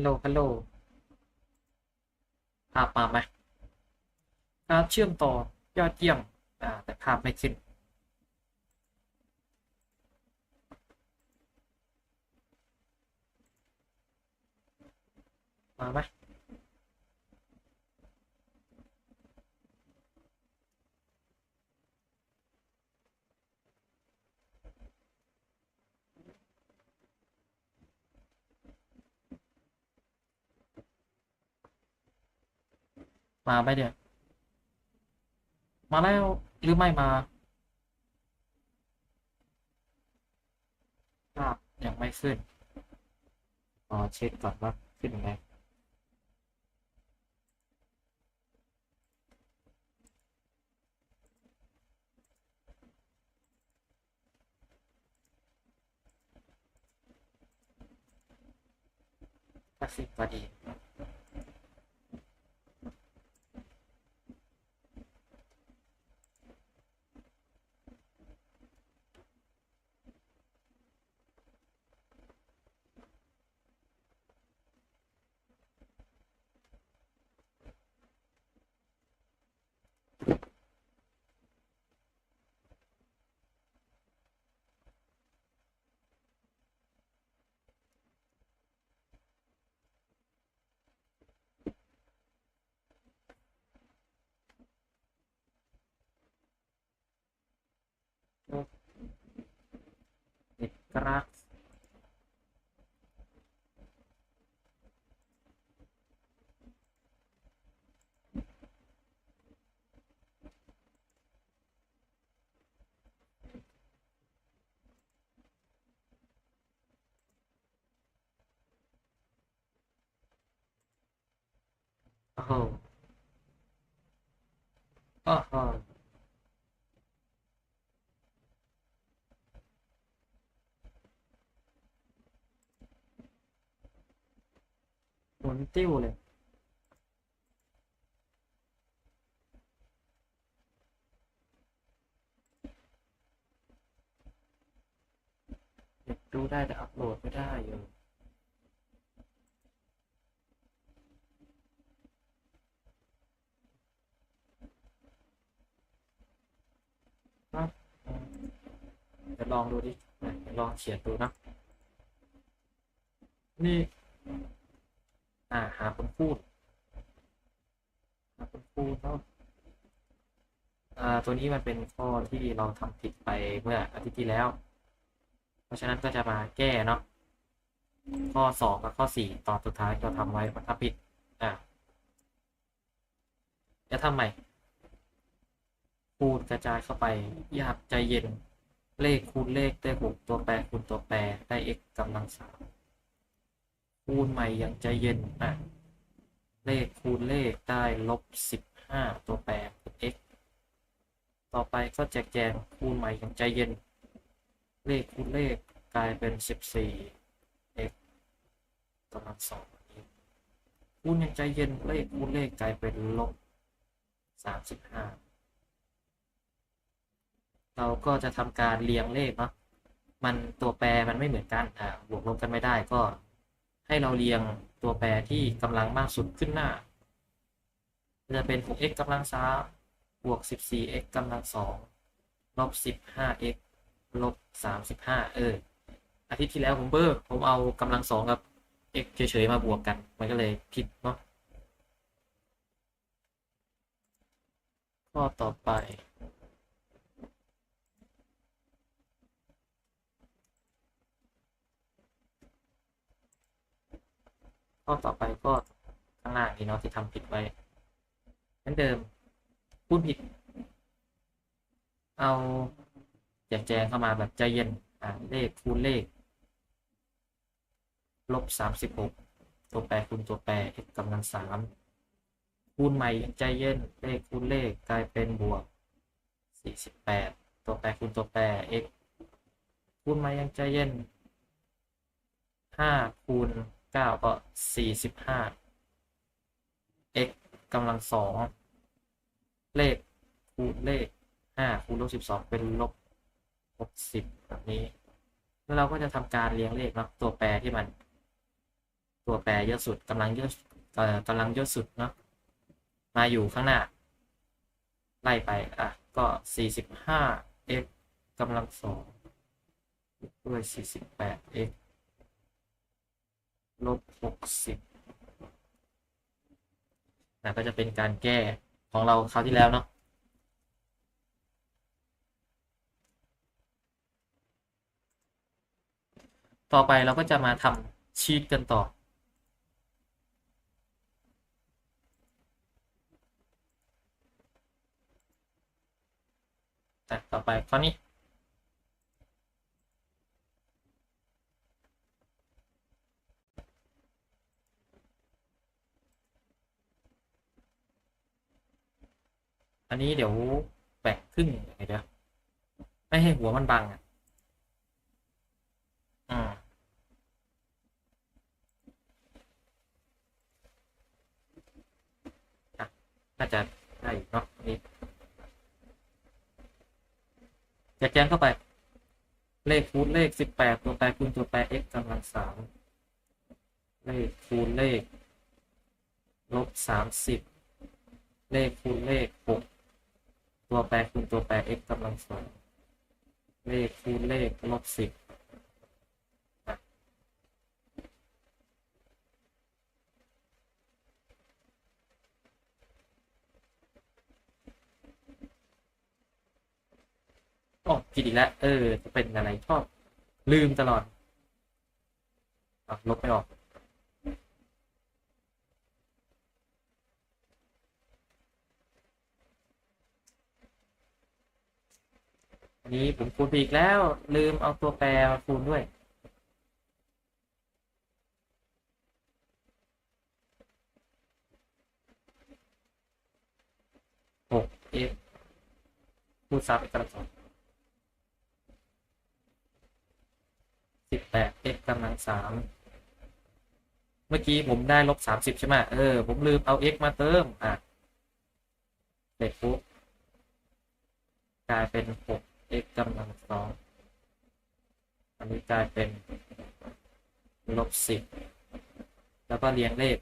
ฮัลโหลฮัลโหลภาพมาไหมการเชื่อมต่อยอดเยี่ยมอ่าแต่ภาพไม่ขึ้นมาไหม มาไหมเนี่ยวมาแล้วหรือไม่มาภาพยังไม่ขึ้นรอเช็คก่อนว่าขึ้นยังไงกราฟิกพอดี เอกลักษณ์โอ้โหโอ้โหห มุนติ้วเลย ดูได้แต่อัพโหลดไม่ได้อยู่ครับเดี๋ยวลองดูดิลองเขียนดูนะนี่ อ่าหาคนพูดหาคนพูดเนาะอ่าตัวนี้มันเป็นข้อที่เราทำผิดไปเมื่ออาทิตย์ที่แล้ว เพราะฉะนั้นก็จะมาแก้เนาะข้อสองกับข้อสี่ตอนสุดท้ายเราทำไว้มันทำผิดอ่าจะทำใหม่คูณกระจายเข้าไปอยากใจเย็น เลขคูณเลขได้หกตัวแปรคูณตัวแปรได้ x กำลังสาม คูณใหม่อย่างใจเย็นอะเลขคูณเลขได้ลบสิบห้าตัวแปร x ต่อไปก็แจกแจงคูณใหม่อย่างใจเย็น เลขคูณเลขกลายเป็นสิบสี่ x กำลังสองคูณอย่างใจเย็นเลขคูณเลขกลายเป็นลบสามสิบห้าเราก็จะทำการเรียงเลขเนาะมันตัวแปรมันไม่เหมือนกันอ่าบวกลบกันไม่ได้ก็ ให้เราเรียงตัวแปรที่กำลังมากสุดขึ้นหน้า จะเป็น 6x กำลังสาบวก 14x กำลังสองลบ 15x ลบ 35 เออ อาทิตย์ที่แล้วผมเบิกผมเอากำลังสองกับ x เฉยๆมาบวกกัน มันก็เลยผิดเนาะข้อต่อไป ข้อต่อไปก็ข้างหน้านี้เนาะที่ทำผิดไว้เหมือนเดิมพูดผิด เอาแจกแจงเข้ามาแบบใจเย็นอ่าเลขคูณเลขลบสามสิบหกตัวแปรคูณตัวแปร x กำลังสามคูณใหม่ย่างใจเย็นเลขคูณเลขกลายเป็นบวกสี่สิบแปดตัวแปรคูณตัวแปร x คูณใหม่ย่างใจเย็นห้าคูณ เก้าก็สี่สิบห้า x กำลังสองเลขคูณเลขห้าคูณลบสิบสองเป็นลบหกสิบแบบนี้ แล้วเราก็จะทำการเรียงเลขนะตัวแปรที่มัน ตัวแปรเยอะสุดกำลังเยอะกำลังเยอะสุดเนาะมาอยู่ข้างหน้า ไล่ไปอะก็45 x กำลังสองด้วย48 x ลบ60นะก็จะเป็นการแก้ของเราคราวที่แล้วเนาะต่อไปเราก็จะมาทำชีตกันต่ออ่ต่อไปข้อนี้ อันนี้เดี๋ยวแบ่งครึ่งยังไงเดี๋ยวไม่ให้หัวมันบังอะอืมอะน่าจะได้อยู่เนาะอันนี้แยกแยะเข้าไป เลขคูณเลขสิบแปดตัวแปรคูณตัวแปร x กำลังสามเลขคูณเลขลบสามสิบเลขคูณเลขหก ตัวแปรคูณตัวแปร x กำลังสองเลขคูณเลขลบสิบอ๋อผิดอีกแล้ว เออ จะเป็นอะไรชอบลืมตลอดอลบไม่ออก นี้ผมคูณไปอีกแล้ว ลืมเอาตัวแปรมาคูณด้วย หก x คูณสามเอกกำลังสองสิบแปด x กำลังสามเมื่อกี้ผมได้ลบสามสิบใช่ไหมเออ ผมลืมเอา x มาเติม อะเสร็จปุ๊บกลายเป็นหก x กำลังสองอันนี้กลายเป็นลบสิบแล้วก็เรียงเลข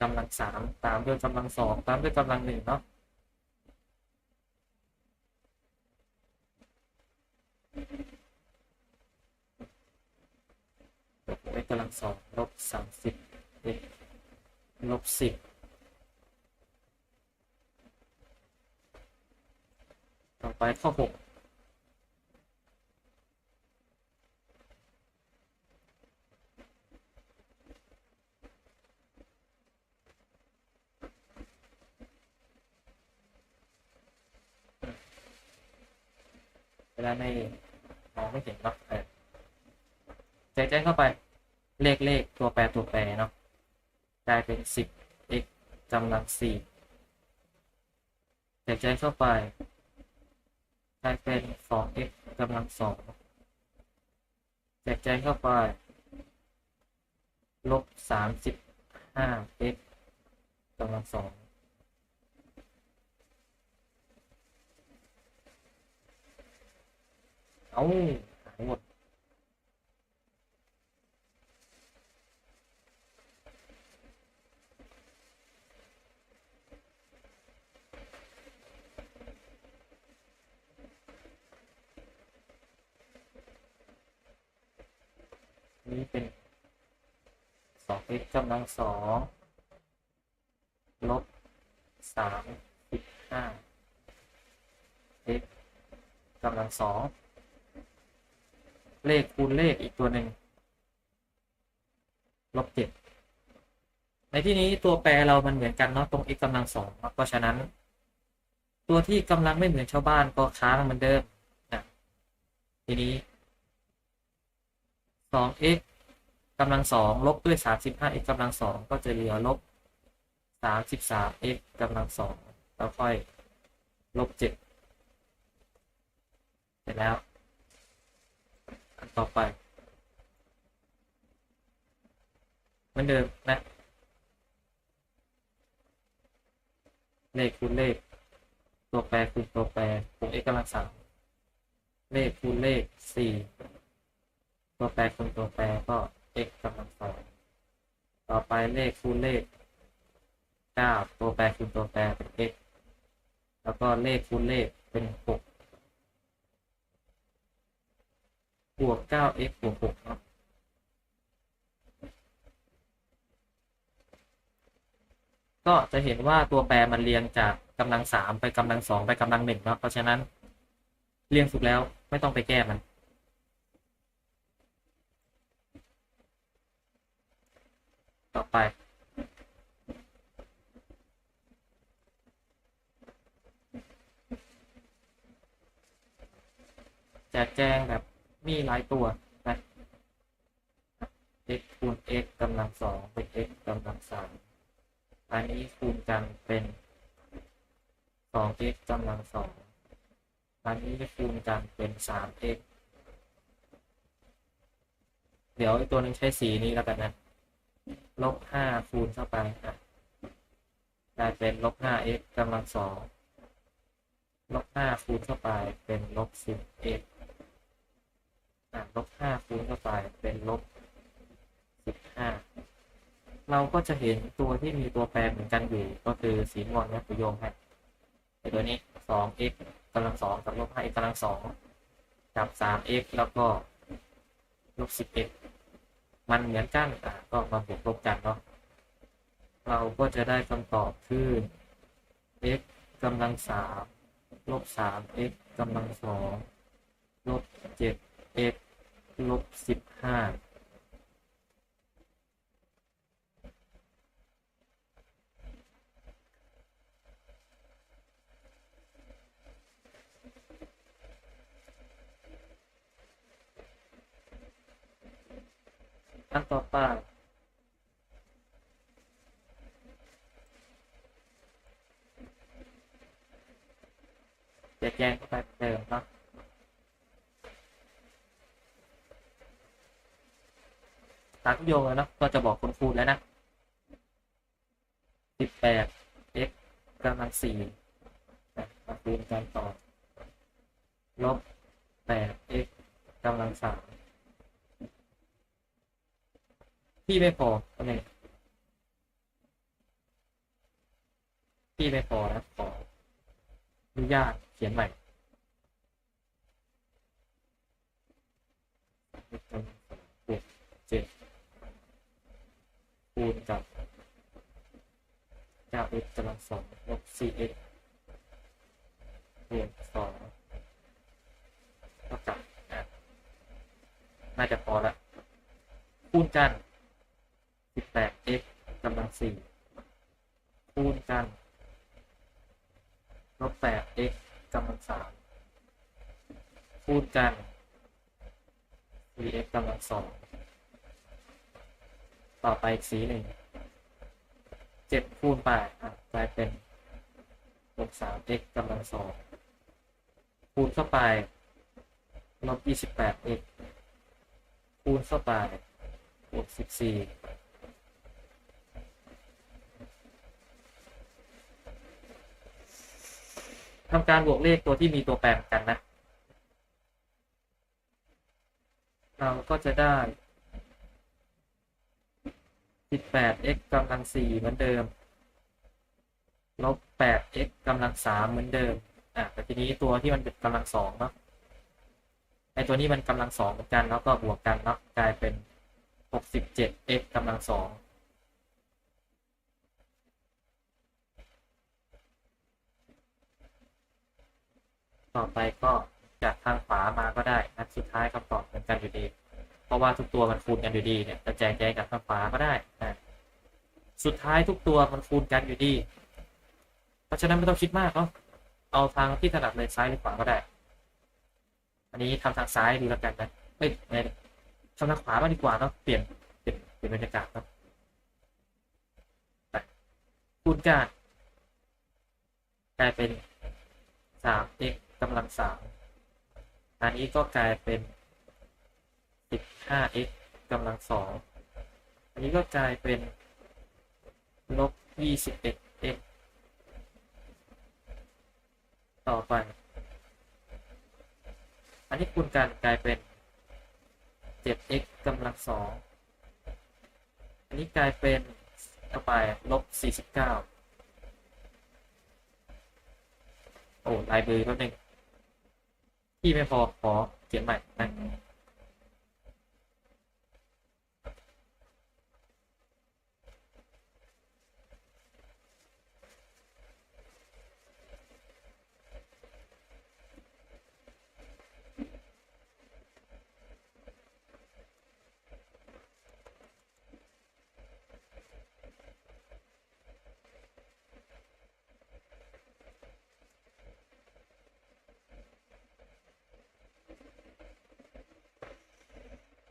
กำลังสามตามด้วยกำลังสองตามด้วยกำลังหนึ่งเนาะลบ x กำลังสองลบสามสิบ x ลบสิบต่อ ไปข้อหกเวลาในมองไม่เห็นเนาะแจกแจ้งเข้าไป เลขเลขตัวแปรตัวแปรเนาะกลายเป็น 10x กำลัง4แจกแจงเข้าไป กลายเป็น 2x กำลัง 2 แจกแจงเข้าไป ลบ 35x กำลัง 2เอาหายหมด นี้เป็นสอง x กำลังสองลบสามสิบห้า x กำลังสองเลขคูณเลขอีกตัวหนึ่งลบเจ็ดในที่นี้ตัวแปรเรามันเหมือนกันเนาะตรง x กำลังสองเพราะฉะนั้น ตัวที่กำลังไม่เหมือนชาวบ้านก็ค้างเหมือนเดิมนะทีนี้ สอง x กำลังสองลบด้วยสามสิบห้า x กำลังสองก็จะเหลือลบสามสิบสาม x กำลังสองแล้วค่อยลบเจ็ดเสร็จแล้ว อันต่อไปเหมือนเดิมนะ เลขคูณเลข ตัวแปรคูณตัวแปรบวก x กำลังสามเลขคูณเลขสี่ ตัวแปรคูณตัวแปรก็ x กำลังสองต่อไปเลขคูณเลขเก้าตัวแปรคูณตัวแปรเป็น x แล้วก็เลขคูณเลขเป็นหกบวกเก้า x บวกหกเนาะก็จะเห็นว่าตัวแปรมันเรียงจากกำลังสามไปกำลังสองไปกำลังหนึ่งเนาะเพราะฉะนั้น เรียงสุดแล้วไม่ต้องไปแก้มัน ต่อไป แจกแจงแบบมีหลายตัวนะ x คูณ x กำลังสองเป็น x กำลังสามอันนี้คูณกันเป็นสอง x กำลังสองอันนี้คูณกันเป็นสาม x เดี๋ยวไอตัวนึงใช้สีนี้แล้วกันนะ ลบห้าคูณเข้าไปอะกลายเป็นลบห้า x กำลังสองลบห้าคูณเข้าไปเป็นลบสิบ x อะลบห้าคูณเข้าไปเป็นลบสิบห้าเราก็จะเห็นตัวที่มีตัวแปรเหมือนกันอยู่ ก็คือสีม่วงนี่ยประโยงให้ไอตัวนี้สอง x กำลังสองกับลบห้า x กำลังสองกับสาม x แล้วก็ลบสิบ x มันเหมือนกันอะก็มาบวกลบกันเนาะเราก็จะได้คำตอบคือ x กำลังสามลบสาม x กำลังสองลบเจ็ด x ลบสิบห้า อันต่อไป จะแจ้งเข้าไปเติมเนาะตามที่โยงเลยเนาะก็จะบอกคุณครูแล้วนะสิบแปด x กำลังสี่นะมาคูณกันต่อลบแปด x กำลังสาม ที่ไม่พออันหน่งที่ไม่พอนะขออนุญาตเขียนใหม่บวกเจ็ดคูณกับเก้า x กำลังสองลบสี่ x บวกสองเท่ากับน่าจะพอละคูณกัน 18x กำลังสี่คูณกันลบ 8x กำลังสามคูณกัน 4x กำลังสองต่อไปอีกสีหนึ่งเจ็ดคูณไปอะกลายเป็นลบ 3x กำลังสองคูณเข้าไปลบ 28x คูณเข้าไปบวก14 ทำการบวกเลขตัวที่มีตัวแปรกันนะ เราก็จะได้ 18x กำลัง 4 เหมือนเดิม ลบ 8x กำลัง 3 เหมือนเดิม อะ แต่ทีนี้ตัวที่มันเป็นกำลัง2เนาะ ไอตัวนี้มันกำลัง2เหมือนกัน แล้วก็บวกกันเนาะ กลายเป็น 67x กำลัง2 ต่อไปก็จากทางขวามาก็ได้นะสุดท้ายคำตอบเหมือนกันอยู่ดี เพราะว่าทุกตัวมันคูณกันอยู่ดีเนี่ยจะแจกแจงกับทางขวาก็ได้นะสุดท้ายทุกตัวมันคูณกันอยู่ดี เพราะฉะนั้นไม่ต้องคิดมากเนาะเอาทางที่ถนัดเลยซ้ายหรือขวาก็ได้ อันนี้ทำทางซ้ายดูแล้วกันนะเอ้ยไม่ทำทางขวามาดีกว่าเนาะเปลี่ยนเปลี่ยนเปลี่ยนบรรยากาศเนาะคูณกันกลายเป็นสาม x กำลังสามอันนี้ก็กลายเป็นสิบห้า x กำลังสองอันนี้ก็กลายเป็นลบยี่สิบเอ็ด x ต่อไปอัอันนี้คูณกันกลายเป็น 7x กำลังสองอันนี้กลายเป็นต่อไปลบ 49 โอ้ลายมือแป๊บนึง ที่ไม่พอขอเสียนใหม่นะ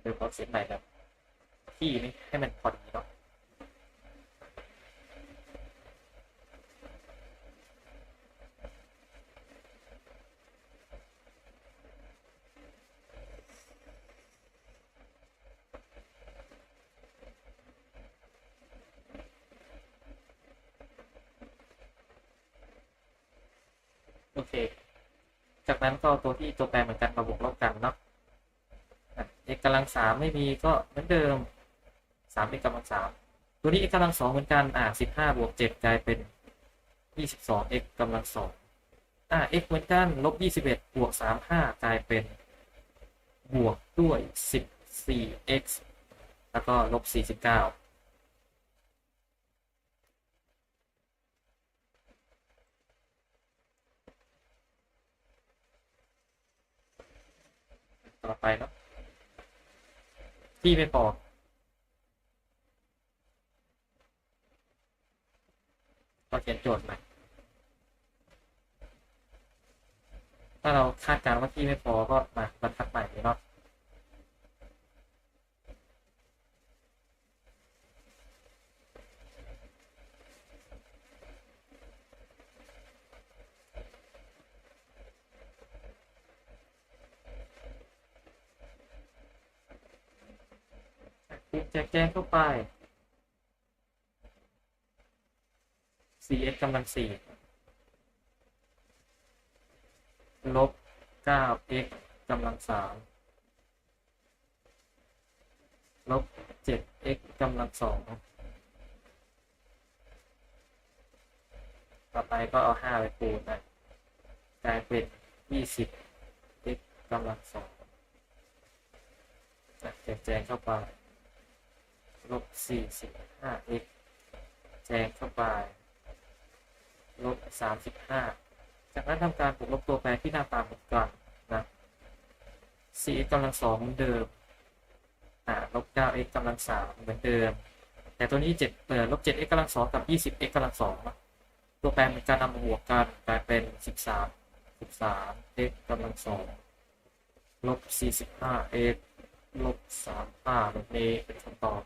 เดี๋ยวขอเขียนใหม่แบบที่นี่ให้มันพอดีเนาะโอเค จากนั้นก็ตัวที่ตัวแปรเหมือนกันมาบวกลบกันเนาะ อะ x กำลังสามไม่มีก็เหมือนเดิมสาม x กำลังสามตัวนี้ x กำลังสองเหมือนกันอ่าสิบห้าบวกเจ็ดกลายเป็นยี่สิบสอง x กำลังสองอ่า x เหมือนกันลบยี่สิบเอ็ดบวกสามห้ากลายเป็นบวกด้วยสิบสี่ x แล้วก็ลบสี่สิบเก้าต่อไปเนาะ ที่ไม่พอเราเขียนโจทย์ใหม่ถ้าเราคาดการณ์ว่าที่ไม่พอก็มาบรรทัดใหม่เนาะ คูณ แจกแจงเข้าไป 4x กำลังสี่ลบ 9x กำลังสามลบ 7x กำลังสองต่อไปก็เอา 5 ไปคูณนะกลายเป็น 20x กำลังสองแจกแจงเข้าไป ลบ 45x แจงเข้าไปลบ35จากนั้นทำการบวกลบตัวแปรที่หน้าตาเหมือนกันนะ 4x กำลังสองเหมือนเดิมอ่าลบ 9x กำลังสามเหมือนเดิม แต่ตัวนี้7เอ่อลบ 7x กำลังสองกับ 20x กำลังสองตัวแปรเป็นการนำมาบวกกันกลายเป็น13 13x กำลังสองลบ 45x ลบ35แบบนี้เป็นคำตอบ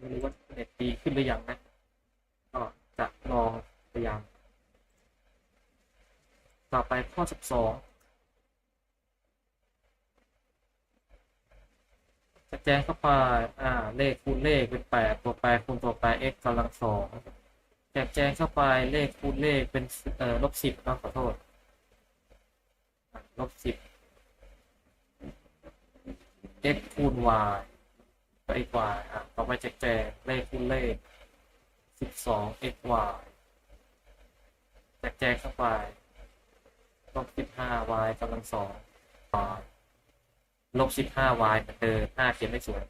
ไม่รู้ว่าเน็ตดีขึ้นหรือยังนะ ก็จะลองพยายาม ต่อไปข้อสิบองจะแจ้งเข้าไป อ่า เลขคูณเลขเป็นแปดตัวแปรคูณตัวแปร x กำลังสองแจกแจงเข้าไปเลขคูณเลขเป็นเอ่อลบสิบต้องขอโทษลบสิบ x คูณ y x y อะต่อไปแจกแจงเลขคูณเลขสิบสอง x y แจกแจงเข้าไปลบสิบห้า y กำลังสองลบสิบห้า y เหมือนเดิมห้าเขียนไม่สวย